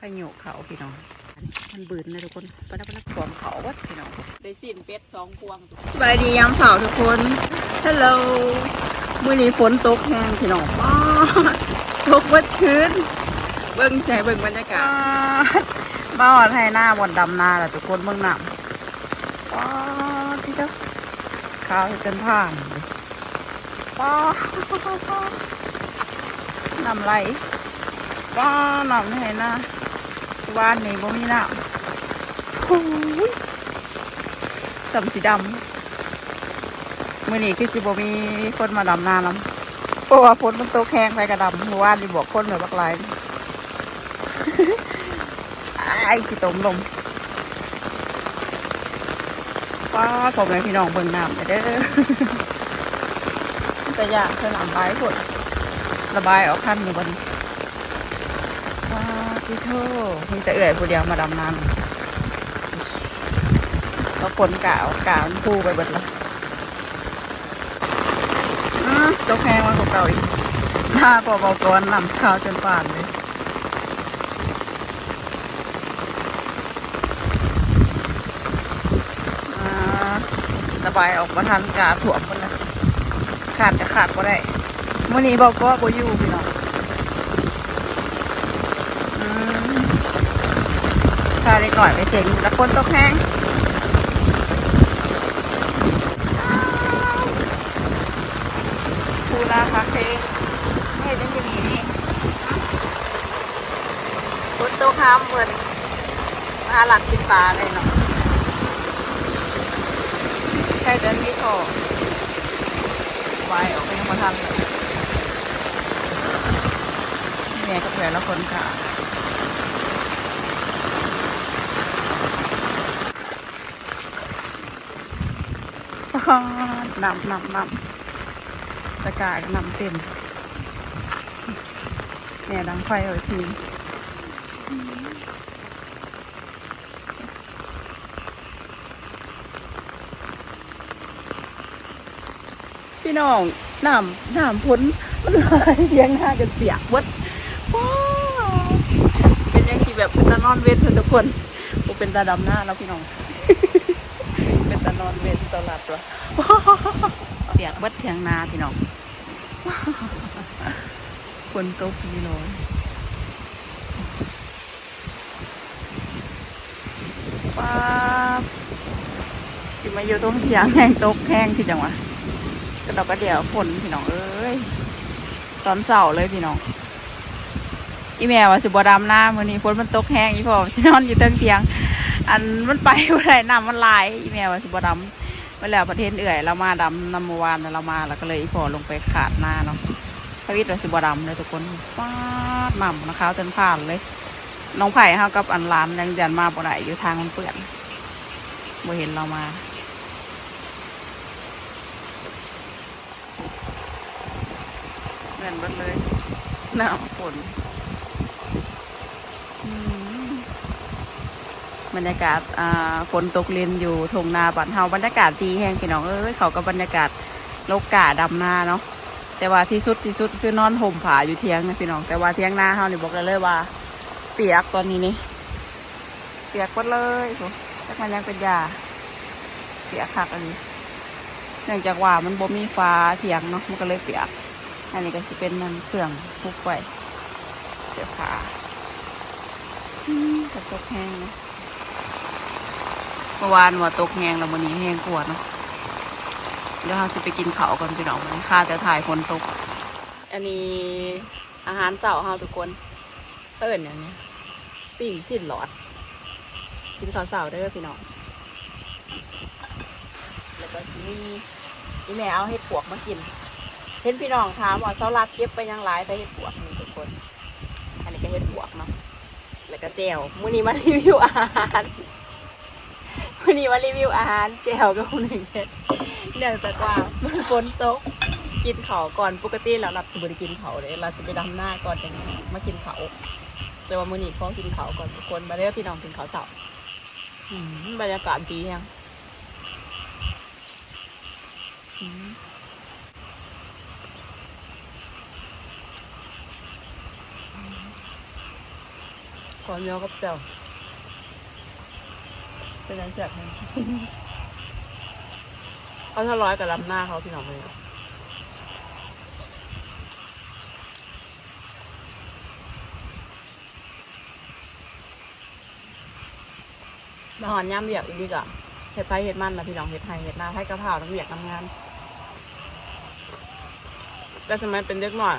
พายุเขาพี่น้องมันบืนนะทุกคนปนักปนักก่อนเขาวัดพี่น้องได้สิ้นเป็ดสองพวงสบายดียามเสาร์ทุกคนฮัลโหลมื้อนี้ฝนตกแห้งพี่น้องป้าดตกวัดคืนเบิ่งใจเบิ่งบรรยากาศบ้าไทยหน้าบนดำนาแหละทุกคนเบิ่งน้ำป้าดที่เจ้าข้าวเกินผ่านเลยป้าดน้ำไหลป้าดน้ำไทยหน้า บ้านนี้บ่มีน้ำโอ้ยสำสีดำมื่อนี้คือสิบ่มีคนมาดำนาน้ำเพราะว่าฝนมันตกแห้งไปกระดำเมื่อวานนี่บอกคนแบบบักหลายไอ้ขี้ตมลมป้าผมแม่พี่น้องเบิ่งน้ำไปเด้อแต่อยากเธอน้ำใบายฝนระบายออกขั้นอยู่บนว้า พี่โทมีแต่เอื่อยผู้เดียวมาดำน้ำก็ฝนกาวกาวพูไปเบิดแล้วอื้อตกแห้งมากกว่าเก่าอีกหน้าปอบอกรนำข้าวจนป่านเลยระบายออกมาทันกาถ่วคนละขาดจะขาดก็ได้มื่อนี้บอกว่าโบอยู่พี่น้องอืม ขาดได้ก่อยไปเสียงแล้วคนตกแห้งคูนาคาเฟ่เฮ้ยจังจะมีนี่คนตกห้ามเหมือนมาหลักกินปลาเลยเนาะใช่เดินไม่พอไว้ออกไปยังมาทันเลยแม่กับแฟนแล้วคนค่ะ นำนำนำตะกายนำเต็มแม่ดังไฟเอาทีพี่น้องน้ำน้ำพ้นมันไหลเลี้ยงหน้ากันเปียกวัดเป็นยังจีแบบเป็นตานอนเว้นเพื่อนทุกคนผมเป็นตาดำหน้าแล้วพี่น้อง อนเว้นสลัดวะเปียกเบิดเทียงนาพี่น้องฝนตกพี่น้องป้าบสิมาอยู่ตรงเถียงแห้งตกแห้งที่จังหวะก็ดอกกระเดี่ยวฝนพี่น้องเอ้ยตอนเสาร์เลยพี่น้องอีแม่ว่าสิบดำหน้ามือนี้ฝนมันตกแห้งอีพ่อสินนอนอยู่เทิงเตียง อันมันไปบ่ได้น้ำมันลายอีแม่ว่าสิบดำไปแล้วประเทศเอื่อยเรามาดำนำเมื่อวานน่ะเรามาแล้วก็เลยอีพอลงไปขาดหน้าเนาะทวิตว่าสิบดำเลยทุกคนฟาดหม่ำนะคะเต็นผ่านเลยน้องไผ่เฮากับอันหลานยังยันมาบ่ได้อยู่ทางมันเปื้อนบ่เห็นเรามาเงินบิดเลยหนาวฝน บรรยากาศฝนตกเลนอยู่ทงนาบันเฮาบรรยากาศดีแห้งพี่น้องเอ้ยเขากับบรรยากาศโลกกาดำนาเนาะแต่ว่าที่สุดที่สุดคือนอนห่มผาอยู่เทียงนะพี่น้องแต่ว่าเทียงนาเฮานี่บอกเลยเลยว่า เปียกตอนนี้นี่เปียกหมดเลยโหจักมันยังเป็นยาเปียกคักอันนี้เนื่องจากว่ามันบ่มีฟ้าเทียงเนาะมันก็เลยเปียก อันนี้ก็จะเป็นนั่นเครื่องคลุกไว้เดี๋ยวขาอืมกระตกแห้งนะ เมื่อวานว่าตกแหงแล้ววันนี้แหงกว่าเนาะเดี๋ยวเราจะไปกินเขาก่อนพี่น้องมันค่าแต่ถ่ายฝนตก อันนี้อาหารเสาร์เฮาทุกคนเอิญอย่างเนี้ยปิ่งสิ้นหลอด กินข้าวเสาร์เด้อพี่น้องแล้วก็มีนี่แม่เอาเห็ดปวกมากิน เห็นพี่น้องถามว่าเสาลัดเก็บไปยังหลายแต่เห็ดปวกนี่ทุกคน อันนี้ก็เห็ดปวกเนาะแล้วก็แจวมื้อนี้มารีวิวอาหาร มื้อนี้มารีวิวอาหารแจวกับหนึ่งเห็ดเนื่องจากว่ามันฝนตกกินเขาก่อนปกติเราจะไม่ได้กินเขาเลยเราจะไปดำหน้าก่อนจังมากินเขาแต่ว่ามื้อนี้ขอกินเขาก่อนทุกคนมาเด้อพี่น้องกินเขาเสาร์บรรยากาศดีแฮงอืมขอเนื้อกับเจียว เป็นยังแซ่บเขาถ้าร้อยกับลำหน้าเขาพี่น้องเลยมาหอนย่ำเบียกอีกดีกอะเห็ดไฟเห็ดมันนะพี่น้องเห็ดไทยเห็ดนาไทยกระเพราน้ำเบียกน้ำงานแต่สมัยเป็นเด็กหน่อย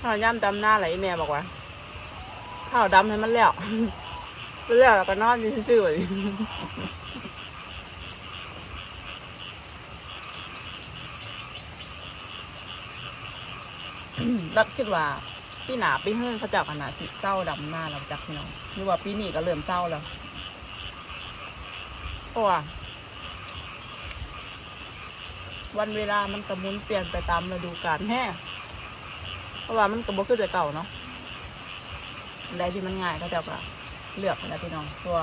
ข้าวย่ำดำหน้าไหลแม่บอกว่าข้าวดำให้มันแล้ว แล้วแล้วก็นอนอยู่ซื่อๆเลยรับคิดว่าปีหนาปีเฮือนเขาเจับขนาดสิเศร้าดำหน้าเราจักพี่น้องหรือว่าปีนี้ก็เริ่มเศร้าแล้วเพราะว่าวันเวลามันกระมุนเปลี่ยนไปตามฤดูกาลแฮ่เพราะว่ามันกระบอกขึ้นแต่เก่าเนาะอันใดที่มันง่ายเขาเจะก็ เลือกนะพี่น้องตัว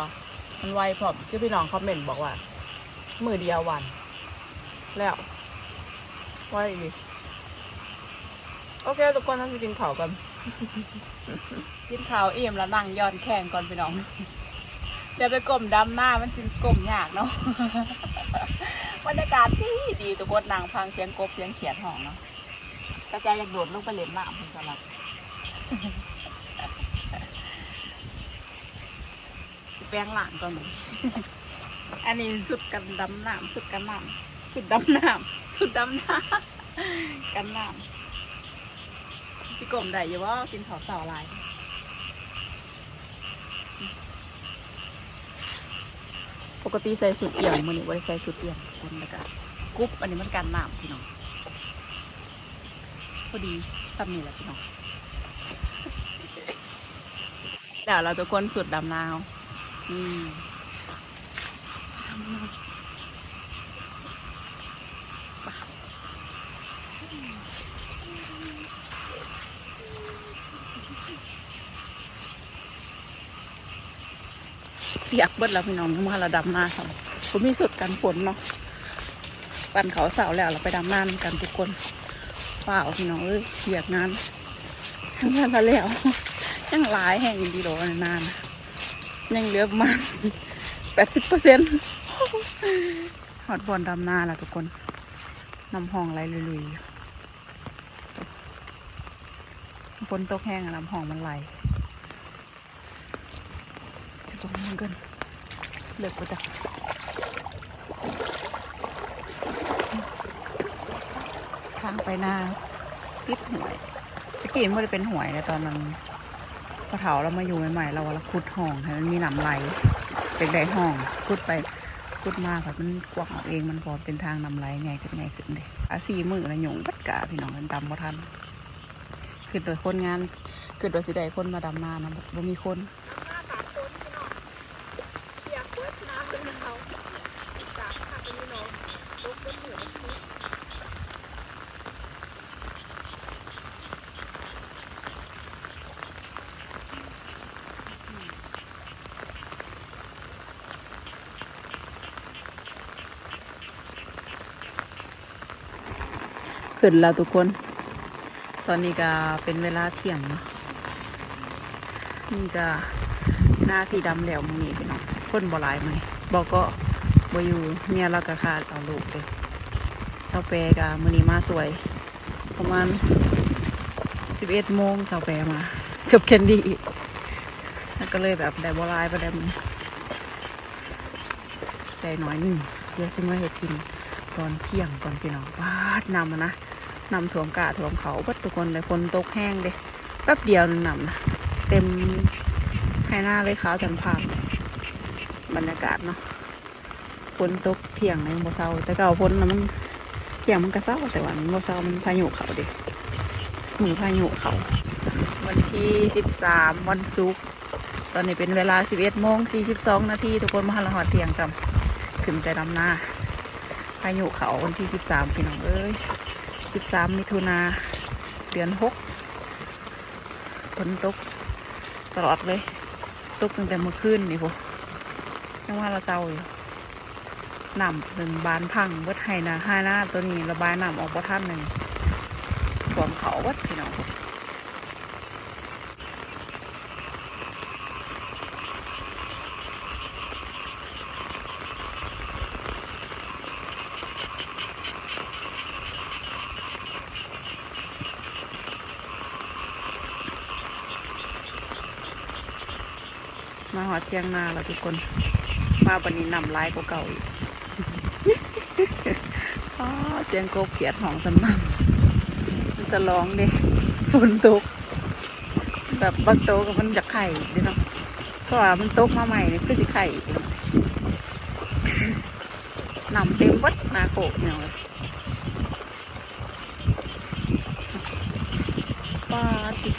มันไวพร้อมที่พี่น้องคอมเมนต์บอกว่า มือเดียววัน แล้วไวอีกโอเคทุกคนต้องกินข้าวกัน กินข้าวอิ่มแล้วนั่งย้อนแข่งก่อนพี่น้องเดี๋ยวไปกลมดำหน้ามันจินกลมยากเนาะบรรยากาศดีดีทุกคนนั่งฟังเสียงกบเสียงเขียดห้องเนาะกระจายอยากโดดลงไปเล่นน้ำคุณสลับ สิแปลงหลางก่อนอันนี้สุดกันดำน้ำสุดกันน้ำสุดดำน้ำสุดดำน้ำกันน้ำสิกลมได้อยู่ว่ากินข้าวเสาลายปกติใส่สุดเอี่ยมมือนี้ว่าใส่สุดเอี่ยมคนแล้วก็กรุ๊ปอันนี้มันกันน้ำพี่น้องพอดีซ้ำนี่แหละพี่น้องเดี๋ยวเราทุกคนสุดดำนา วนี่เปียกเบิดแล้วพี่น้องมาเราดำนาค่ะผมมีสุดกันฝนเนาะปั่นเขาเสาแล้วเราไปดำนานกันทุกคนเปล่าพี่น้องเอ้ยเปียกงานทั้งงานแล้วยังหลายแห่งดีโดนานๆ ยังเหลือประมาณแปดสิบเปอร์เซ็นต์หอดบอลดำนาแล้วทุกคนน้ำห้องไหลลุยๆฝนตกแห้งอะน้ำห้องมันไหลจะตรงนี้กันเลิกไปจ้ะทางไปหน้าติดหวยตะกี้มันไม่ได้เป็นหวยเลยตอนนั้น พอเถาเรามาอยู่ใหม่ๆเราเราคุดห้องให้มันมีหนำไหลเป็นได้ห้องคุดไปคุดมากแบบมันกวางออกเองมันพอเป็นทางนำไหลไงขึ้นไงขึ้นเลยอาสี่มือนะหยงบัดกะพี่น้องมันดำบ่ทันคือโดยคนงานคือโดยสิได้คนมาดำนานะบ่มีคน ขึ้นแล้วทุกคน ตอนนี้ก็เป็นเวลาเที่ยงนะนี่ก็หน้าที่ดำแล้วมึงนี่พี่น้องคนบ่หลายมั้ยบอกก็บ่อยู่เมียเราก็ขาดเอาลูกเลยเสาแปรก็มือนี้มาสวย ประมาณ11โมงเสาแปรมาเกือบแคนดี้อีกแล้วก็เลยแบบได้บ่หลายบ่ได้มื้อนี้ได้น้อยหนึงเดี๋ยวสิมาเฮ็ดกิน ตอนเที่ยงก่อนพี่น้องวาดนำนะนำถ่วมกะถ่วมเขาเบัดทุกคนเลยฝนตกแห้งเด้แป๊บเดียวนึงนำนะเต็มให้หน้าเลยขาวจันภาพบรรยากาศเนาะฝนตกเที่ยงในโมเซาแต่เก่าฝนนะมันเที่ยงมันก็เศร้าแต่วันโมเซามันพายุเขาเด้มือพายุเขา วันที่สิบสามวันศุกร์ตอนนี้เป็นเวลาสิบเอ็ดโมงสี่สิบสองนาทีทุกคนมาหันละหอดเที่ยงกันขึ้นแต่ดำหน้าายุเขาวันที่สิบสามพี่น้องเอ้ยสิบสามมิถุนาเดือนหกฝนตกตลอดเลย ตกตั้งแต่เมื่อคืนนี่พวกยังว่าเราเศร้าอยู่น้ำหนึ่งบานพังเบิดไห้นาห้าหน้าตัวนี้ระบายน้ำออกบ่ท่านหนึ่งท่วมเขาวัดพี่น้อง อดเที่ยงนาแล้วทุกคนมาวันนี้นำลายกว่าเก่าอีกเสียงกบเขียดหองสนั่นมันจะร้องดิฝนตก แบบบางโตกับมันจะไข่ดิเนาะเพราะว่ามันตกมาใหม่นี่คือสิไข่อีกแล้วนำเต็มวัดนาโขกเนี่ยเลยป้าติ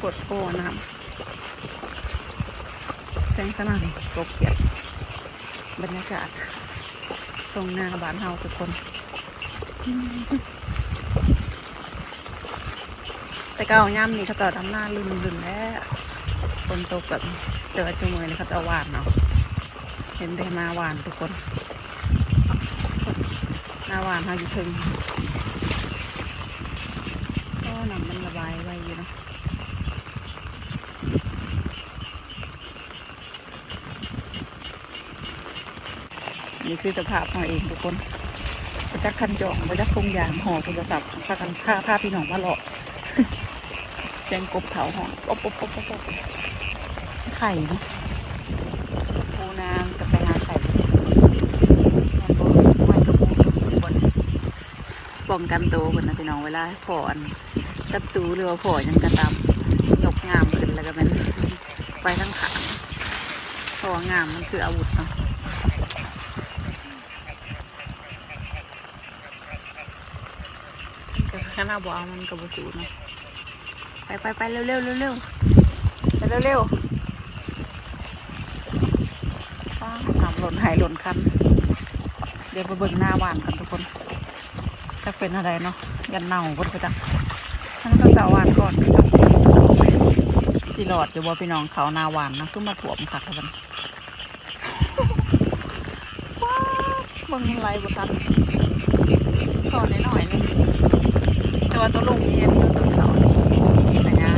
ปวดโป้น้ำ งสนั่นกเขียดบรรยากาศ ตรงหน้าบ้านเฮาทุกคน แต่ก็เอาย่ำนี่เขาจะทำหน้าลืมลืมแล้วฝนตกแบบเจอจมือนี่เขาจะเอาหวานเนาะเห็นได้มาหวานทุกคนหน้าหวานเฮาอยู่ถึงก็นำมันระบายไว้อยู่เนาะ นี่คือสภาพของเองทุกคนไปจักคันจองไปจักคงยางห่อโทรศัพท์พากันพาพาพี่น้องมาหลอกเสียงกบเผาหอนอบอบอบอบอบไข่นะปูนางกับไปหาไข่ป้องกันตัวคนนะพี่น้องเวลาผ่อนศัตรูหรือว่าผ่อนยังกระตำยกงามขึ้นแล้วก็มันไปทั้งขาเพราะว่างามมันคืออาวุธเนาะแต่ ข้างหน้าบอกเอามันกระบุสูเนาะไปไปไปเร็วเร็วเร็วเร็วไปเร็วเร็วป้าหามหล่นหายหล่นคันเดี๋ยวไปเบิ่งหน้าหวานกันทุกคนจะเป็นอะไรเนาะยันเน่าบนไปจักท่านก็จะหวานก่อนสักสีหลอดอยู่บ่พี่น้องเขาหนาหวานนะขึ้นมาถ่วมค่ะท่านว้าวเบิ่งอะไรบ่ทันก่อนหน่อยๆนี่แต่ว่าตัวลงเย็นอยู่ตัวเขานี่ปัญญา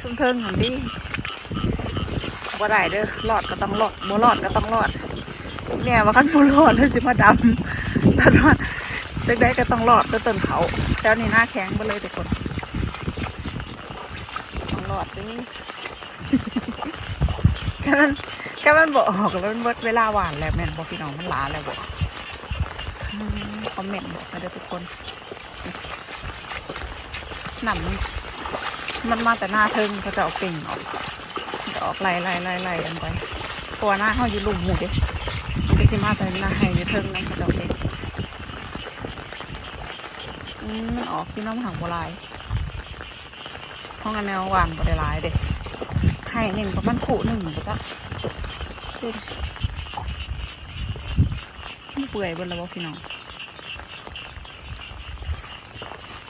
ชุ่มเทิงหันดิบ่ได้เด้อรอดก็ต้องรอดบ่รอดก็ต้องรอดเนี่ยว่าขั้นบ่รอดเลยสิมาดำแต่ว่าเด็กๆก็ต้องรอดก็ต้นเขาแล้วนี่หน้าแข็งไปเลยทุกคนต้องรอดเดิแค่มันแค่มันบอกแล้วมันเวลาหวานแล้วแม่นบอกพี่น้องมันลาแล้วบอก คอมเมนต์บอกมาเด้อทุกคนหนำมันมาแต่หน้าเทิงเขาจะเอาเก่งออกจะออกไล่ไล่ไล่ไล่กันไปเพราะว่าหน้าเขาอยู่ลุมหมูเด้มันก็สิมาแต่หน้าให้อยู่เทิงนั่นเขาจะเอาเก่งมันออกที่น้ำหางบัวลายห้องอันแนวหวานบัวลายเด้ให้หนึ่งประมาณขู่หนึ่งก็จะเปื่อยบนระบบพี่น้อง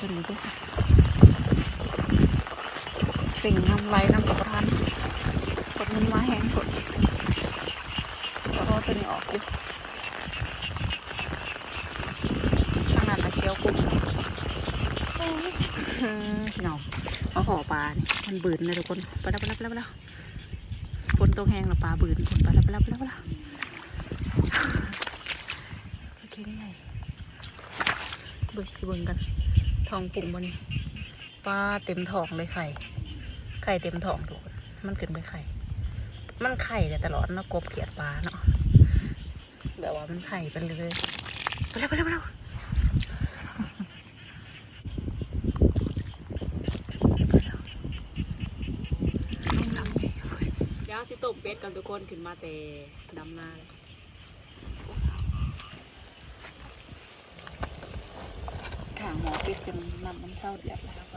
จะดูด้วยสิสิ่งน้ำไหลน้ำกับทานกดมันมาแห้งกดแล้วก็ตัวนี้ออกดิขนาดตะเคียวกุ้งพี่น้องเอาห่อปลาเนี่ยมันบืนเลยทุกคนไปแล้วไปแล้วไปแล้วไปแล้วฝนตกแห้งแล้วปลาบืนคนไปแล้วไปแล้วไปแล้วไปแล้วโอเคนี่ไงเบิ่งสิเบิงกัน ทองปุ่งบนนี้ปลาเต็มทองเลยไข่ ไข่เต็มทองทุกคนมันขึ้นไปไข่ มันไข่แต่ตลอดนะกบเขียดปลาเนาะแบบว่ามันไข่ไปเลยไปเร็วไปเร็วไปเร็วย่างสิต้มเป็ดกับทุกคนขึ้นมาแต่ดำนาเลยางหมอเป็ดจนนำมันเข้าเดือดแล้วไป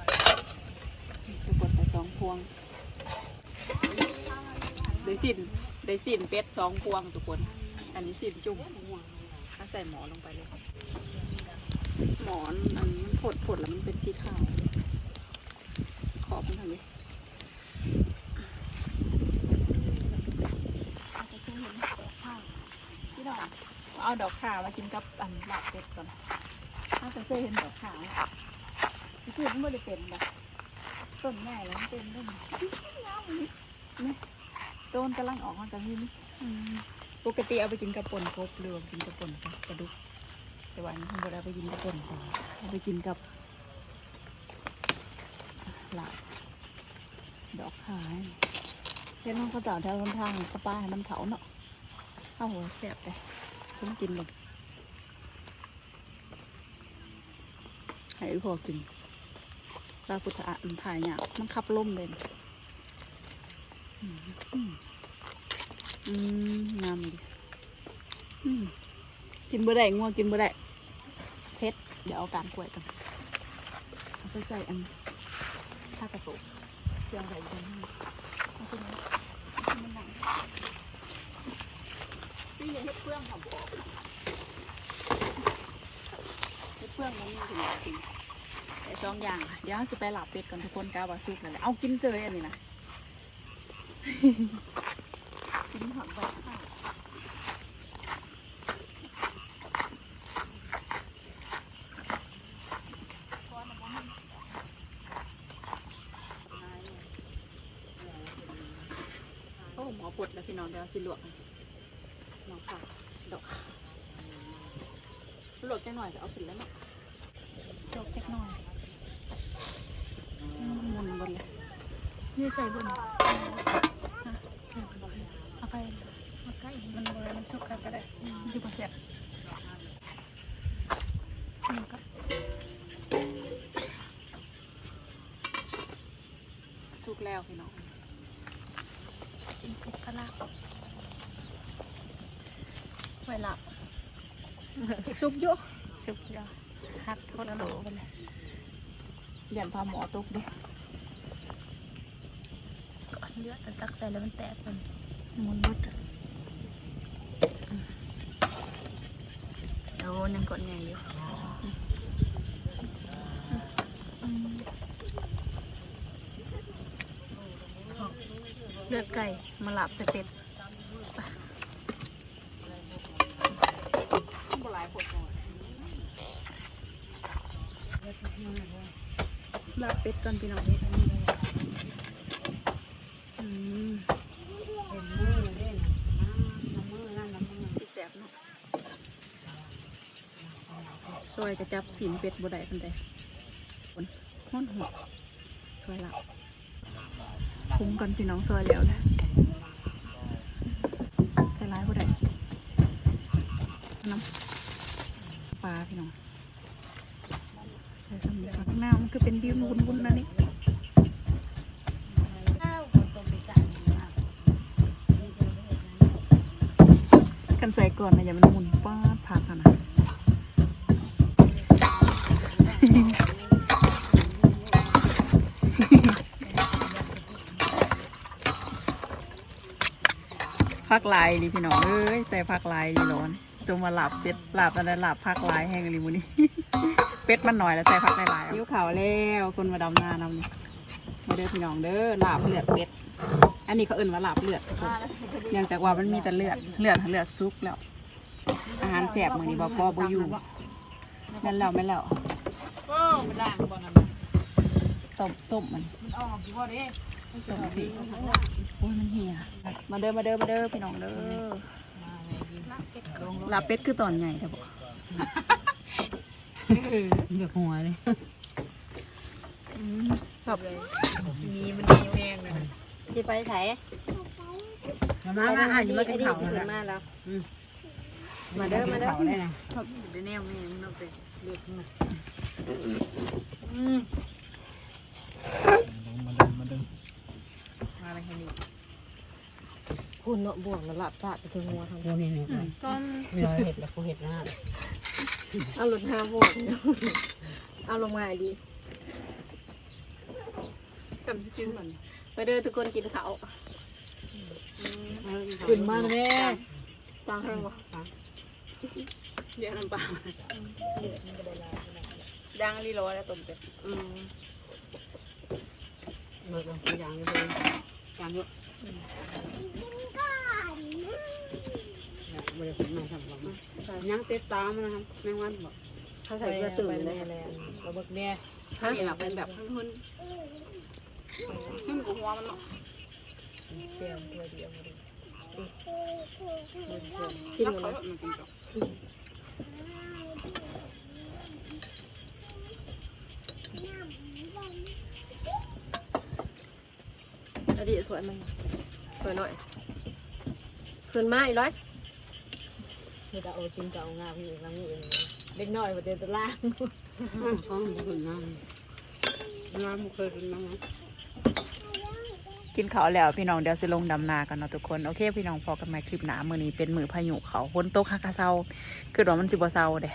ทุกคนไปสองพวงได้สินได้สินเป็ดสองพวงทุกคน อันนี้สินจุ่มถ้าใส่หมอลงไปเลยหมอนอันนี้มันผดผดแล้วมันเป็นสีขาวขอบมันทำดิเอาดอกข่ามากินกับอันหลับเป็ดก่อน ถ้าจะเคยเห็นดอกข่าที่คือมันไม่ได้เป็นแบบต้นใหญ่แล้วมันเป็นต้นงามนี่ต้นกำลังออกมาจากนี่นี่ปกติเอาไปกินกับป่นกบหรือว่ากินกับป่นกับกระดูกแต่วันนี้ผมบ่ได้เอาไปกินกับป่นเอาไปกินกับหลาดอกขายเห็นน้องเขาเต่าแถวทางกระป้าให้มันเถาเนาะเอาหัวแสบเลยต้องกินเลย ให้พอกินตาพุทธะมันถ่ายเนี่ยมันขับล่มเลยอืมงามดีกินบ่ได้ง่วงกินบ่ได้เพชรเดี๋ยวเอาการกล้วยกันเอาไปใส่อันผ้ากระตุกเสียงใส่กันเอาไปเลยเอาไปเลยนี่ยังเฮ็ดเพื่องค่ะบอก เพื่องมันมีถึงจริงแต่สองอย่างค่ะเดี๋ยวเราจะไปหลับเป็ดก่อนทุกคนกาวาสุกนั่นแหละเอากินเจยอันนี้นะกินผักแบบข้าวโอ้หมอปวดแล้วพี่น้องเดี๋ยวสิลวกน้องค่ะดอกลวกแค่หน่อยจะเอาขึ้นแล้วเนาะ ลวกแค่หน่อยอืมหมุนบนเลยนี่ใส่บนใส่บนเอาไปเอาใกล้มันบริมันชุกกันก็ได้มันจะบ่เสียบนี่ก็ชุกแล้วพี่น้องสิเป็ดปลาร้าไว้หลับชุกเยอะสุกยอด ฮัดโคตรโหลไปเลยยันพาหมอตุกดิก่อนเลือดแต่ตักใส่แล้วมันแตกมันมุนบดโอ้ยังกดใหญ่อยู่เลือดไก่มาหลับใส่เป็ด บ่หลายปวดหัวลาบ เป็ดก่อนพี่น้องอืมสิแสบเนาะซอยกระจับสินเป็ดบ่ได้ปันใดคนห้อนหัวซอยหลับพุงกันพี่น้องซอยแล้วนะใส่ร้ายบ่ได้น้ำปลาพี่น้อง ข้างหน้ามันคือเป็นบิววุ้นๆนะนี่กันใส่ก่อนนะอย่ามันหมุนป้าผักนะผักลายดิพี่น้องเอ้ยใส่ผักลายดิร้อนจงมาหลับเป็ดหลับอะไรหลับผักลายแห้งลิมูนี่ เป็ดมันหน่อยแล้วใส่ผักลายๆยิ้วขาวแล้วคนมาดำหน้านำนี่มาเด้อพี่น้องเด้อลาบเลือดเป็ด อันนี้เขาเอิ่นว่าลาบเลือดเนื่องจากว่ามันมีแต่เลือดเลือดเลือดซุกแล้ว อาหารแสบมือนี้บอกพอบ่อยู่แม่นแล้วแม่นแล้วโอ้มันด่างบ่นั่นต้มต้มมันมันออกบ่เด้ต้มพี่โอ้ยมันเหี่ยมาเด้อมาเด้อมาเด้อพี่น้องเด้อลงลาบเป็ดคือตอนใหญ่แต่บอก เดือกหัวเลยชอบเลยมีมันมีแห้งเลยที่ไปใส่มามามาอ่านอยู่มาไอ้กินข้าวสิแล้วมาแล้วมาเด้อมาเด้อได้นะชอบได้แนวแม่มันเอาไปเลือดมาอืมมาเดินมาเดินมาอะไรแค่นี้คุณเนาะบวกแล้วหลับสะไปถึงหัวทำพวนี่เนี่ยตอนมีอะไรเห็ดแล้วกูเห็ดนะ เอาหลุดห้าบวกเอาลงมาดีกำชิ้นมันมาเด้อทุกคนกินข้าวขึ้นมาแม่จางแห้งบ่เดี๋ยวน้ำปลาย่างลีโรแล้วต้มเป็ดอืมเมื่อกี้อย่างนี้เลยอย่างนี้ บริสุทธิ์มาทำบอกมายังเต็ดตามนะครับแมงวันบอกเขาใส่เกลือตื่นเลยเราบอกแม่นี่แหละเป็นแบบหุ่นๆหุ่นกับหัวมันเนาะเตรียมตัวเดียวกินแล้วหมดเขาเลยมันกินกับมดิสวยมันสวยหน่อยขึ้นมาอีกร้อย คือจะเอาจริงจะเอางามอยู่ลังอยู่เด็กน้อยประเดี๋ยวจะล่างอ้าวเขาหุ่นน้ำน้ำเคยกินน้ำกินเขาแล้วพี่น้องเดี๋ยวสิลงดำนากันเนาะทุกคนโอเค พี่น้องพอกันม่คลิปหนามือนี้เป็นมือพายุเขาฝนตกฮักกะเซาคือว่ามันสิบ่เซาเด้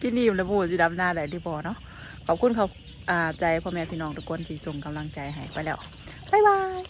กินดีแล้วพูดสิดำนาได้ที่บ่เนาะขอบคุณเขาใจพ่อแม่พี่น้องทุกคนที่ส่งกำลังใจให้ไปแล้วบ๊ายบาย